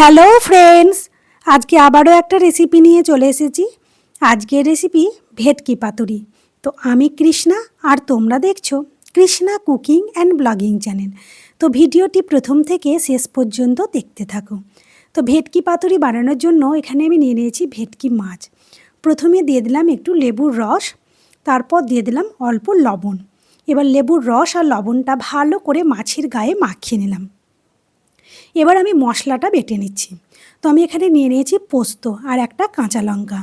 Hello friends আজকে আবারও একটা রেসিপি নিয়ে চলে এসেছি। আজকের রেসিপি ভেটকি পাতুরি। তো আমি কৃষ্ণা, আর তোমরা দেখছ Krishna cooking and blogging channel. তো ভিডিওটি প্রথম থেকে শেষ পর্যন্ত দেখতে থাকো। তো ভেটকি পাতুরি বানানোর জন্য এখানে আমি নিয়ে নিয়েছি ভেটকি মাছ। প্রথমে দিয়ে দিলাম একটু লেবুর রস, তারপর দিয়ে দিলাম অল্প লবণ। এবার লেবুর রস আর লবণটা ভালো করে মাছের গায়ে মাখিয়ে নিলাম। এবার আমি মশলাটা বেটে নিচ্ছি। তো আমি এখানে নিয়ে নিয়েছি পোস্ত আর একটা কাঁচা লঙ্কা।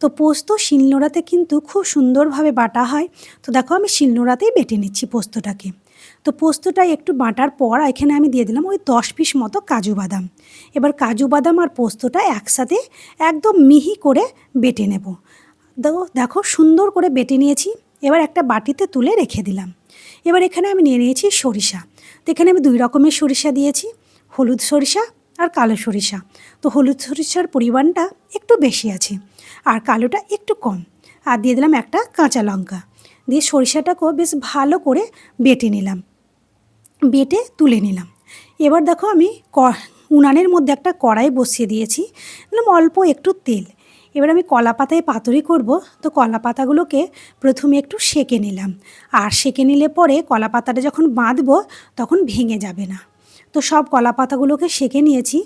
তো পোস্ত শিলনোড়াতে কিন্তু খুব সুন্দরভাবে বাটা হয়। তো দেখো আমি শিলনোড়াতেই বেটে নিচ্ছি পোস্তটাকে। তো পোস্তটা একটু বাটার পর এখানে আমি দিয়ে দিলাম ওই দশ পিস মতো কাজু বাদাম। এবার কাজু বাদাম আর পোস্তটা একসাথে একদম মিহি করে বেটে নেব। দেখো দেখো সুন্দর করে বেটে নিয়েছি। এবার একটা বাটিতে তুলে রেখে দিলাম। এবার এখানে আমি নিয়ে নিয়েছি সরিষা। তো এখানে আমি দুই রকমের সরিষা দিয়েছি। হলুদ সরিষা আর কালো সরিষা। তো হলুদ সরিষার পরিমাণটা একটু বেশি আছে আর কালোটা একটু কম। আর দিয়ে দিলাম একটা কাঁচা লঙ্কা। দিয়ে সরিষাটাকেও বেশ ভালো করে বেটে নিলাম। বেটে তুলে নিলাম। এবার দেখো আমি ক, উনানের মধ্যে একটা কড়াই বসিয়ে দিয়েছি। দিলাম অল্প একটু তেল। এবার আমি কলা পাতায় পাতুরি করব। তো কলা পাতাগুলোকে প্রথমে একটু সেকে নিলাম। আর সেকে নিলে পরে কলা পাতাটা যখন বাঁধবো তখন ভেঙে যাবে না। তো সব কলা পাতাগুলোকে সেঁকে নিয়েছি।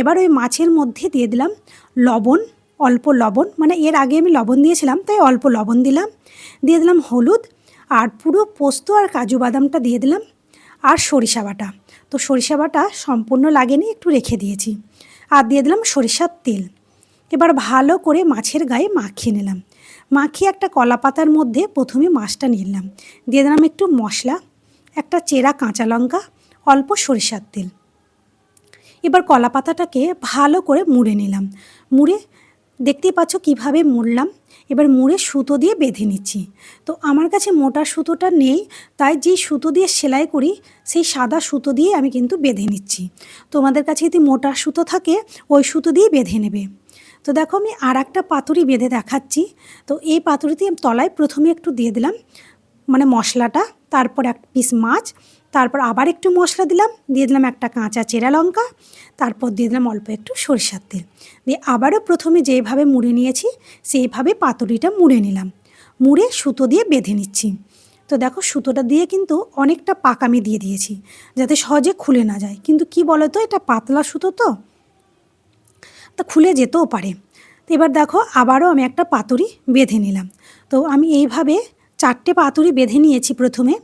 এবার ওই মাছের মধ্যে দিয়ে দিলাম লবণ, অল্প লবণ মানে এর আগে আমি লবণ দিয়েছিলাম, তাই অল্প লবণ দিলাম। দিয়ে দিলাম হলুদ আর পুরো পোস্ত আর কাজু বাদামটা দিয়ে দিলাম আর সরিষা বাটা। তো সরিষা বাটা সম্পূর্ণ লাগেনি, একটু রেখে দিয়েছি। আর দিয়ে দিলাম সরিষার তেল। এবার ভালো করে মাছের গায়ে মাখিয়ে নিলাম। মাখিয়ে একটা কলা পাতার মধ্যে প্রথমে মাছটা নিলাম। দিয়ে দিলাম একটু মশলা, একটা চেরা কাঁচা লঙ্কা অল্প সরিষার তেল। এবার কলা পাতাটাকে ভালো করে মুড়ে নিলাম। মুড়ে দেখতেই পাচ্ছ কীভাবে মুড়লাম। এবার মুড়ে সুতো দিয়ে বেঁধে নিচ্ছি। তো আমার কাছে মোটা সুতোটা নেই, তাই যেই সুতো দিয়ে সেলাই করি, সেই সাদা সুতো দিয়ে আমি কিন্তু বেঁধে নিচ্ছি। তোমাদের কাছে যদি মোটা সুতো থাকে, ওই সুতো দিয়ে বেঁধে নেবে। তো দেখো আমি আর একটা পাতুরি বেঁধে দেখাচ্ছি। তো এই পাতুরিতে তলায় প্রথমে একটু দিয়ে দিলাম মানে মশলাটা, তারপর এক পিস মাছ তারপর আবার একটু মশলা দিলাম, দিয়ে দিলাম একটা কাঁচা চেরা লঙ্কা, তারপর দিয়ে দিলাম অল্প একটু সরিষার তেল। দিয়ে আবারও প্রথমে যেভাবে মুড়ে নিয়েছি, সেইভাবে পাতুরিটা মুড়ে নিলাম। মুড়ে সুতো দিয়ে বেঁধে নিচ্ছি। তো দেখো সুতোটা দিয়ে কিন্তু অনেকটা পাকামি দিয়ে দিয়েছি, যাতে সহজে খুলে না যায়। কিন্তু কি বলো তো এটা পাতলা সুতো তো, তা খুলে যেতেও পারে। তো এবার দেখো আবারও আমি একটা পাতুরি বেঁধে নিলাম। তো আমি এইভাবে চারটে পাতুরি বেঁধে নিয়েছি প্রথমে।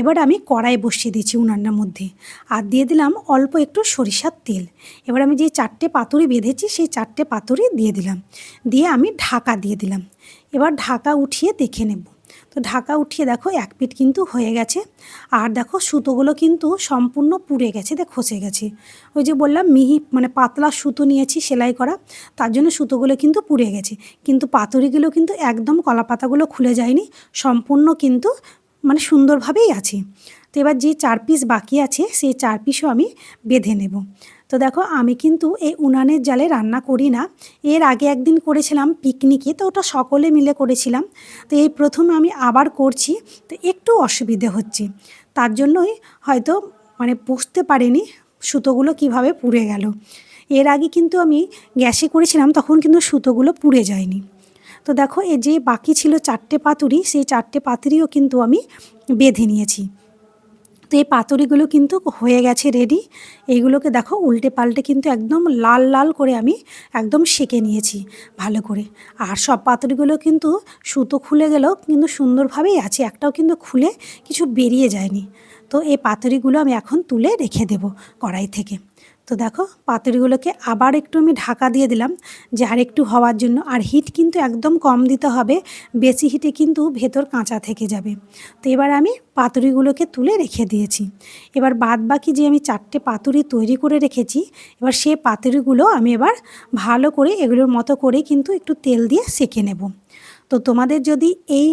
এবার আমি কড়াই বসিয়ে দিয়েছি উনানের মধ্যে। আর দিয়ে দিলাম অল্প একটু সরিষার তেল। এবার আমি যে চারটে পাতুরি বেঁধেছি, সেই চারটে পাতুরি দিয়ে দিলাম। দিয়ে আমি ঢাকা দিয়ে দিলাম। এবার ঢাকা উঠিয়ে দেখে নেব। তো ঢাকা উঠিয়ে দেখো, এক পিঠ কিন্তু হয়ে গেছে। আর দেখো, সুতোগুলো কিন্তু সম্পূর্ণ পুড়ে গেছে দেখ খসে গেছে। ওই যে বললাম, মিহি মানে পাতলা সুতো নিয়েছি সেলাই করা, তার জন্য সুতোগুলো কিন্তু পুড়ে গেছে। কিন্তু পাতুরিগুলো কিন্তু একদম কলা পাতাগুলো খুলে যায়নি, সম্পূর্ণ কিন্তু মানে সুন্দরভাবেই আছে। তো এবার যে চার পিস বাকি আছে, সেই চার পিসও আমি বেঁধে নেব। তো দেখো, আমি কিন্তু এই উনানের জালে রান্না করি না। এর আগে একদিন করেছিলাম পিকনিকে তো ওটা সকলে মিলে করেছিলাম। তো এই প্রথম আমি আবার করছি, তো একটু অসুবিধে হচ্ছে। তার জন্যই হয়তো মানে বুঝতে পারিনি, সুতোগুলো কীভাবে পুড়ে গেল। এর আগে কিন্তু আমি গ্যাসে করেছিলাম, তখন কিন্তু সুতোগুলো পুড়ে যায়নি। তো দেখো এ যে বাকি ছিল চারটে পাতুরি, সেই চারটে পাতুরিও কিন্তু আমি বেঁধে নিয়েছি। তো এই পাতুরিগুলো কিন্তু হয়ে গেছে রেডি এইগুলোকে দেখো উল্টে পাল্টে কিন্তু একদম লাল লাল করে আমি একদম সেকে নিয়েছি ভালো করে। আর সব পাতুরিগুলো কিন্তু সুতো খুলে গেলেও কিন্তু সুন্দরভাবেই আছে, একটাও কিন্তু খুলে কিছু বেরিয়ে যায়নি। তো এই পাতুরিগুলো আমি এখন তুলে রেখে দেব কড়াই থেকে। তো দেখো, পাতুরিগুলোকে আবার একটু আমি ঢাকা দিয়ে দিলাম, যে আর একটু হওয়ার জন্য। আর হিট কিন্তু একদম কম দিতে হবে, বেশি হিটে কিন্তু ভেতর কাঁচা থেকে যাবে। তো এবার আমি পাতুরিগুলোকে তুলে রেখে দিয়েছি। এবার বাদ বাকি যে আমি চারটে পাতুরি তৈরি করে রেখেছি, এবার সে পাতুরিগুলো আমি এবার ভালো করে এগুলোর মতো করে কিন্তু একটু তেল দিয়ে সেকে নেব। তো তোমাদের যদি এই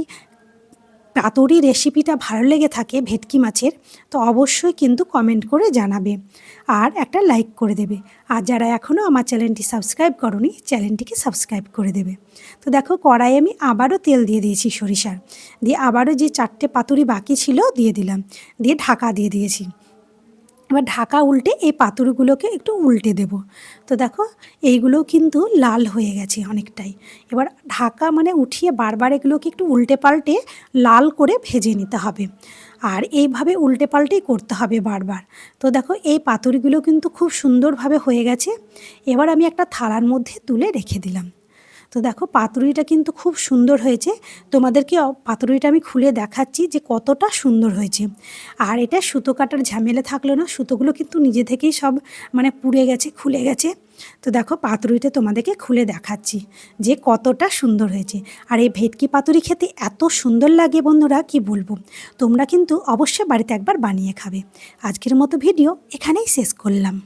পাতুরি রেসিপিটা ভালো লেগে থাকে ভেটকি মাছের, তো অবশ্যই কিন্তু কমেন্ট করে জানাবে। আর একটা লাইক করে দেবে। আর যারা এখনও আমার চ্যানেলটি সাবস্ক্রাইব করনি চ্যানেলটিকে সাবস্ক্রাইব করে দেবে। তো দেখো কড়াই আমি আবারও তেল দিয়ে দিয়েছি সরিষার। দিয়ে আবারও যে চারটে পাতুরি বাকি ছিল, দিয়ে দিলাম। দিয়ে ঢাকা দিয়ে দিয়েছি। এবার ঢাকা উল্টে এই পাতুরিগুলোকে একটু উল্টে দেব। তো দেখো এইগুলো কিন্তু লাল হয়ে গেছে অনেকটাই। এবার ঢাকা মানে উঠিয়ে বারবার এগুলোকে একটু উল্টে পাল্টে লাল করে ভেজে নিতে হবে। আর এইভাবে উল্টে পাল্টেই করতে হবে বারবার। তো দেখো, এই পাতুরিগুলো কিন্তু খুব সুন্দরভাবে হয়ে গেছে। এবার আমি একটা থালার মধ্যে তুলে রেখে দিলাম। তো দেখো, পাতুরিটা কিন্তু খুব সুন্দর হয়েছে। তোমাদেরকে পাতুরিটা আমি খুলে দেখাচ্ছি যে কতটা সুন্দর হয়েছে। আর এটা সুতো কাটার ঝামেলা থাকল না, সুতোগুলো কিন্তু নিজে থেকেই সব মানে পুড়ে গেছে, খুলে গেছে। তো দেখো, পাতুরিটা তোমাদেরকে খুলে দেখাচ্ছি যে কতটা সুন্দর হয়েছে। আর এই ভেটকি পাতুরি খেতে এত সুন্দর লাগে বন্ধুরা, কি বলব? তোমরা কিন্তু অবশ্যই বাড়িতে একবার বানিয়ে খাবে। আজকের মতো ভিডিও এখানেই শেষ করলাম।